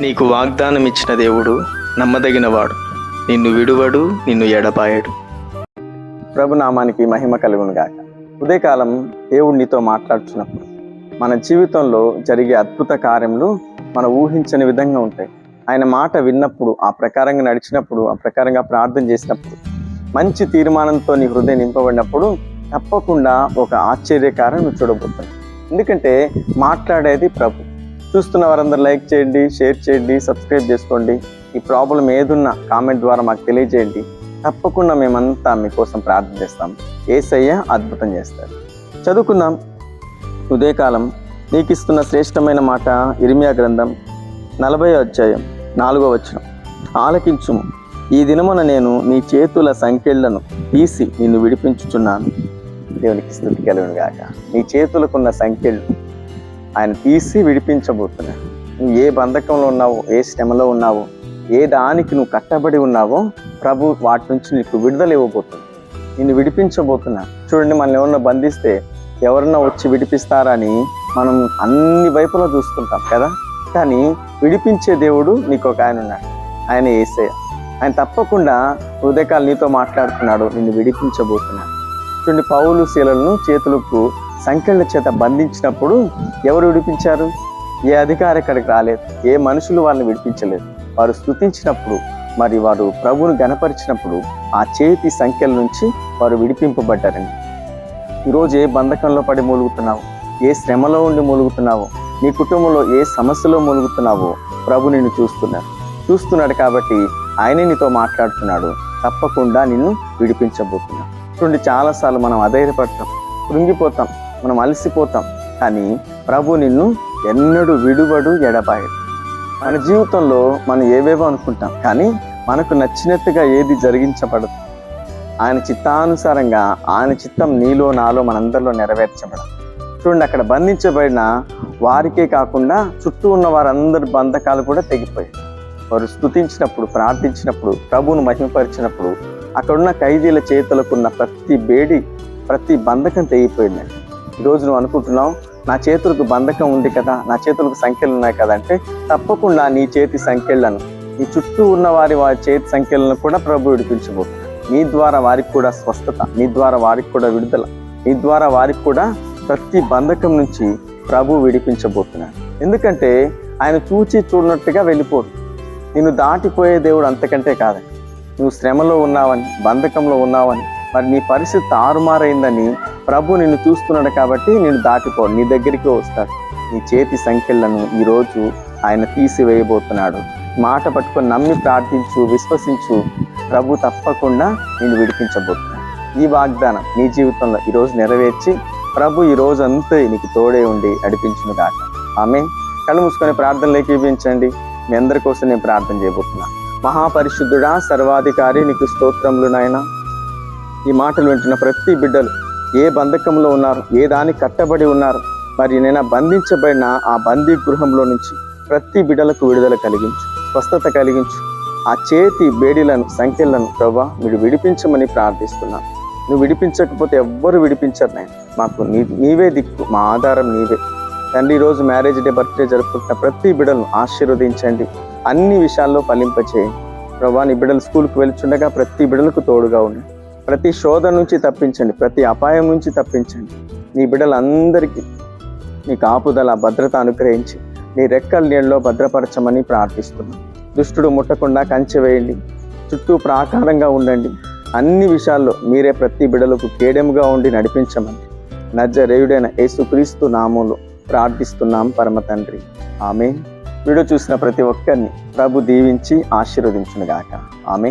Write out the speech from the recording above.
నీకు వాగ్దానం ఇచ్చిన దేవుడు నమ్మదగినవాడు. నిన్ను విడువడు నిన్ను ఎడపాయడు ప్రభునామానికి మహిమ కలుగును గాక. ఉదయకాలం దేవుడు నీతో మాట్లాడుతున్నప్పుడు మన జీవితంలో జరిగే అద్భుత కార్యములు మనం ఊహించని విధంగా ఉంటాయి. ఆయన మాట విన్నప్పుడు ఆ ప్రకారంగా నడిచినప్పుడు ఆ ప్రకారంగా ప్రార్థన చేసినప్పుడు మంచి తీర్మానంతో నీ హృదయం నింపబడినప్పుడు తప్పకుండా ఒక ఆశ్చర్యకారం నువ్వు చూడబోతున్నావు. ఎందుకంటే మాట్లాడేది ప్రభు. చూస్తున్న వారందరూ లైక్ చేయండి షేర్ చేయండి సబ్స్క్రైబ్ చేసుకోండి. ఈ ప్రాబ్లం ఏదున్నా కామెంట్ ద్వారా మాకు తెలియజేయండి. తప్పకుండా మేమంతా మీకోసం ప్రార్థన చేస్తాం. ఏసయ్య అద్భుతం చేస్తారు చదువుకుందాం. ఉదయకాలం నీకు ఇస్తున్న శ్రేష్టమైన మాట ఇరిమియా గ్రంథం నలభై అధ్యాయం నాలుగో వచనం. ఆలకించుము. ఈ దినమున నేను నీ చేతుల సంఖ్యలను తీసి నిన్ను విడిపించుచున్నాను. దేవునికి స్థుతి కలుగును గాక నీ చేతులకున్న సంఖ్యలు ఆయన తీసి విడిపించబోతున్నాడు నువ్వు ఏ బంధకంలో ఉన్నావో ఏ శ్రమలో ఉన్నావో ఏ దానికి నువ్వు కట్టబడి ఉన్నావో ప్రభు వాటి నుంచి నీకు విడుదల ఇవ్వబోతుంది నిన్ను విడిపించబోతున్నా. చూడండి మనల్ని ఎవరన్నా బంధిస్తే ఎవరన్నా వచ్చి విడిపిస్తారని మనం అన్ని వైపులా చూసుకుంటాం కదా. కానీ విడిపించే దేవుడు నీకు ఒక ఆయన ఉన్నాడు. ఆయన ఏసయ్య. ఆయన తప్పకుండా హృదయకాలు నీతో మాట్లాడుతున్నాడు. నిన్ను విడిపించబోతున్నాడు చూడండి పౌలు శీలలను చేతులకు సంఖ్యల చేత బంధించినప్పుడు ఎవరు విడిపించారు? ఏ అధికారి అక్కడికి రాలేదు. ఏ మనుషులు వాళ్ళని విడిపించలేదు. వారు స్తుతించినప్పుడు మరి వారు ప్రభువును గనపరిచినప్పుడు ఆ చేతి సంఖ్యల నుంచి వారు విడిపింపబడ్డారండి ఈరోజు ఏ బంధకంలో పడి మూలుగుతున్నావు? ఏ శ్రమలో ఉండి మూలుగుతున్నావో? నీ కుటుంబంలో ఏ సమస్యలో మూలుగుతున్నావో ప్రభు నిన్ను చూస్తున్నాడు చూస్తున్నాడు కాబట్టి ఆయనే నీతో మాట్లాడుతున్నాడు. తప్పకుండా నిన్ను విడిపించబోతున్నాడు. చూడండి చాలాసార్లు మనం అధైర్యపడతాం కృంగిపోతాం. మనం అలసిపోతాం. కానీ ప్రభు నిన్ను ఎన్నడూ విడువడు ఎడబాయడు. మన జీవితంలో మనం ఏవేవో అనుకుంటాం కానీ మనకు నచ్చినట్టుగా ఏది జరిగించబడదు. ఆయన చిత్తానుసారంగా ఆయన చిత్తం నీలో నాలో మనందరిలో నెరవేర్చబడదు. చూడండి అక్కడ బంధించబడిన వారికే కాకుండా చుట్టూ ఉన్న వారందరి బంధకాలు కూడా తెగిపోయాయి. వారు స్తుతించినప్పుడు ప్రార్థించినప్పుడు ప్రభువును మహిమపరిచినప్పుడు అక్కడున్న ఖైదీల చేతులకున్న ప్రతి బేడి ప్రతి బంధకం తెగిపోయిందండి. ఈరోజు నువ్వు అనుకుంటున్నావు నా చేతులకు బంధకం ఉంది కదా నా చేతులకు సంఖ్యలు ఉన్నాయి కదా అంటే తప్పకుండా నీ చేతి సంఖ్యలను నీ చుట్టూ ఉన్న వారి వారి చేతి సంఖ్యలను కూడా ప్రభు విడిపించబోతున్నాడు నీ ద్వారా వారికి కూడా స్వస్థత నీ ద్వారా వారికి కూడా విడుదల నీ ద్వారా వారికి కూడా ప్రతి బంధకం నుంచి ప్రభు విడిపించబోతున్నాడు. ఎందుకంటే ఆయన చూచి చూడనట్టుగా వెళ్ళిపోడు నిన్ను దాటిపోయే దేవుడు అంతకంటే కాదు. నువ్వు శ్రమలో ఉన్నావని బంధకంలో ఉన్నావని మరి నీ పరిస్థితి తారుమారైందని ప్రభు నిన్ను చూస్తున్నాడు కాబట్టి నేను దాటిపో నీ దగ్గరికి వస్తాడు. నీ చేతి సంఖ్యలను ఈరోజు ఆయన తీసివేయబోతున్నాడు. మాట పట్టుకొని నమ్మి ప్రార్థించు విశ్వసించు. ప్రభు తప్పకుండా నేను విడిపించబోతున్నాడు. ఈ వాగ్దానం నీ జీవితంలో ఈరోజు నెరవేర్చి ప్రభు ఈ రోజు అంతా నీకు తోడే ఉండి నడిపించును కాక ఆమె కళ్ళు మూసుకొని ప్రార్థనలోకి ఇవ్వించండి మీ అందరి కోసం నేను ప్రార్థన చేయబోతున్నా. మహాపరిశుద్ధుడా సర్వాధికారి నీకు స్తోత్రములు నాయన. ఈ మాటలు వింటున్న ప్రతి బిడ్డలు ఏ బంధకంలో ఉన్నారు ఏ దానికి కట్టబడి ఉన్నారు మరి నేను బంధించబడిన ఆ బందీ గృహంలో నుంచి ప్రతి బిడలకు విడుదల కలిగించు స్వస్థత కలిగించు. ఆ చేతి బేడీలను సంఖ్యలను ప్రభా మీరు విడిపించమని ప్రార్థిస్తున్నాను నువ్వు విడిపించకపోతే ఎవ్వరు విడిపించరు నేను మాకు నీ నీవే దిక్కు మా ఆధారం నీవే. తండ్రి ఈరోజు రోజు మ్యారేజ్ డే బర్త్డే జరుపుకుంటున్న ప్రతి బిడలను ఆశీర్వదించండి. అన్ని విషయాల్లో ఫలింపచేయండి. ప్రభా నీ బిడ్డలు స్కూల్కి వెళ్తుండగా ప్రతి బిడ్డలకు తోడుగా ఉండండి ప్రతి శోధ నుంచి తప్పించండి ప్రతి అపాయం నుంచి తప్పించండి. నీ బిడ్డలందరికీ నీ కాపుదల భద్రత అనుగ్రహించి నీ రెక్కల నీళ్ళలో భద్రపరచమని ప్రార్థిస్తున్నాను దుష్టుడు ముట్టకుండా కంచె వేయండి చుట్టూ ప్రాకారంగా ఉండండి. అన్ని విషయాల్లో మీరే ప్రతి బిడలకు కేడెముగా ఉండి నడిపించమని నజ్జరేయుడైన యేసుక్రీస్తు నామంలో ప్రార్థిస్తున్నాం పరమ తండ్రి. ఆమె వీడియో చూసిన ప్రతి ఒక్కరిని ప్రభు దీవించి ఆశీర్వదించునుగాక. ఆమె